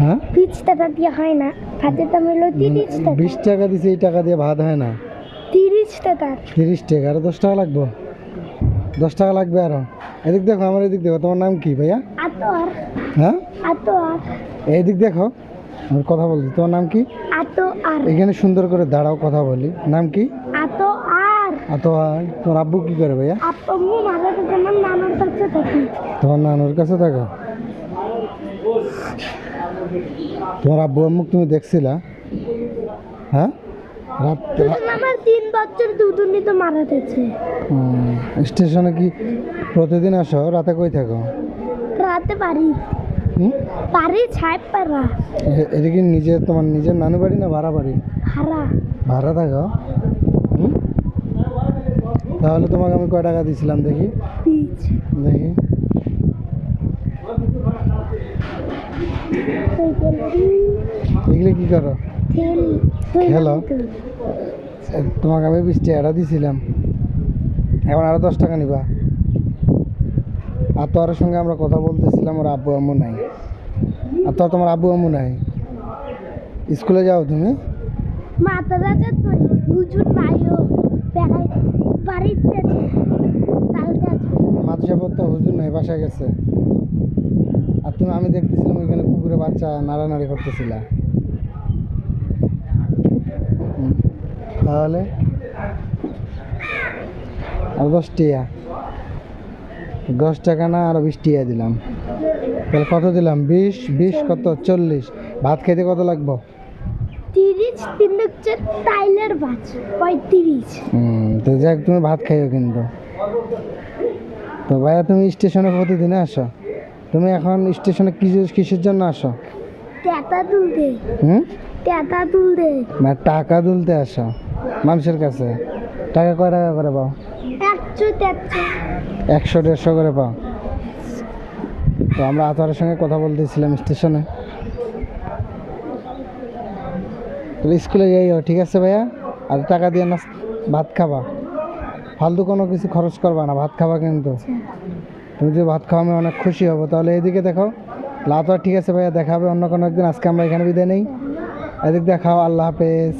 হ্যাঁ? বিশ টাকা দিয়ে হয় না। ভাতের দাম হলো তিরিশ টাকা। বিশ টাকা দিছে এই টাকা দিয়ে ভাত হয় না। তিরিশ টাকা। তিরিশ টাকা আরও দশ টাকা লাগবে। দশ টাকা লাগবে আরও। এদিক দেখো আমার এদিক দেখো। তোমার নাম কি ভাইয়া? আতর। হ্যাঁ? আতর। এইদিক দেখো আমি কথা বলছি। তোমার নাম কি? আতো আর এখানে সুন্দর করে দাঁড়াও কথা বলি। নাম কি? আতো আর আর তোমার তোমার আব্বু কি করে ভাইয়া? আপু মারা তো যেমন নানার কাছে থাকি। তোমার নানুর কাছে থাকো। তোমার আব্বু আম্মুক তুমি দেখছিলা? হ্যাঁ? আমার তিন বছর দুজনই তো মারা গেছে। স্টেশনে কি প্রতিদিন আসো? রাতে কই থাকো? রাতে পারা এটা কি নিজের তোমার নিজের নানু বাড়ি না ভাড়া বাড়ি? ভাড়া। থাকো। তাহলে তোমাকে আমি কয় টাকা দিয়েছিলাম দেখি? দেখি। এগুলো কি করো? খেলো? তোমাকে আমি বিশ টাকা দিয়েছিলাম এখন আরও দশ টাকা নিবা। আর তোর সঙ্গে আমরা কথা বলতেছিলাম ওর আব্বু আম্মু নাই। আর তোর তোমার আব্বু আম্মু নাই। স্কুলে যাও তুমি? মাদ্রাসা পড়তে হুজুর নাই বাসায় গেছে। তুমি আমি দেখতেছিলাম ওইখানে কুকুরে বাচ্চা নাড়ানাড়ি করতেছিলা। তাহলে? আর দশ টিয়া। দশ টাকা না আর বিশ টিয়া দিলাম। তাহলে কত দিলাম? বিশ বিশ কত? চল্লিশ। ভাত খেতে কত লাগবো? তিরিশ তিন হচ্ছে টাইলের পঁয়ত্রিশ। হুম তো যাক তুমি ভাত খাইও কিন্তু। তো ভাইয়া তুমি স্টেশনে প্রতিদিনে আসো? তুমি এখন স্টেশনে কিসের কিসের জন্য আসো? টাকা তুলতে। হুম? টাকা তুলতে। মানে টাকা তুলতে আসো মানুষের কাছে। টাকা কয় টাকা করে পাও? একশো একশো দেড়শো করে পাও। তো আমরা আতরের সঙ্গে কথা বলতেছিলাম স্টেশনে। তাহলে স্কুলে যাইও ঠিক আছে ভাইয়া? আর টাকা দিয়ে না ভাত খাবা। ফালতু কোনো কিছু খরচ করবা না ভাত খাবা কিন্তু। তুমি যদি ভাত খাওয়া আমি অনেক খুশি হব। তাহলে এদিকে দেখো লাতোয়া ঠিক আছে ভাইয়া, দেখাবে অন্য কোনো একদিন। আজকে আমরা এখানে বিদায় নেই। এদিক দেখাও, আল্লাহ হাফেজ।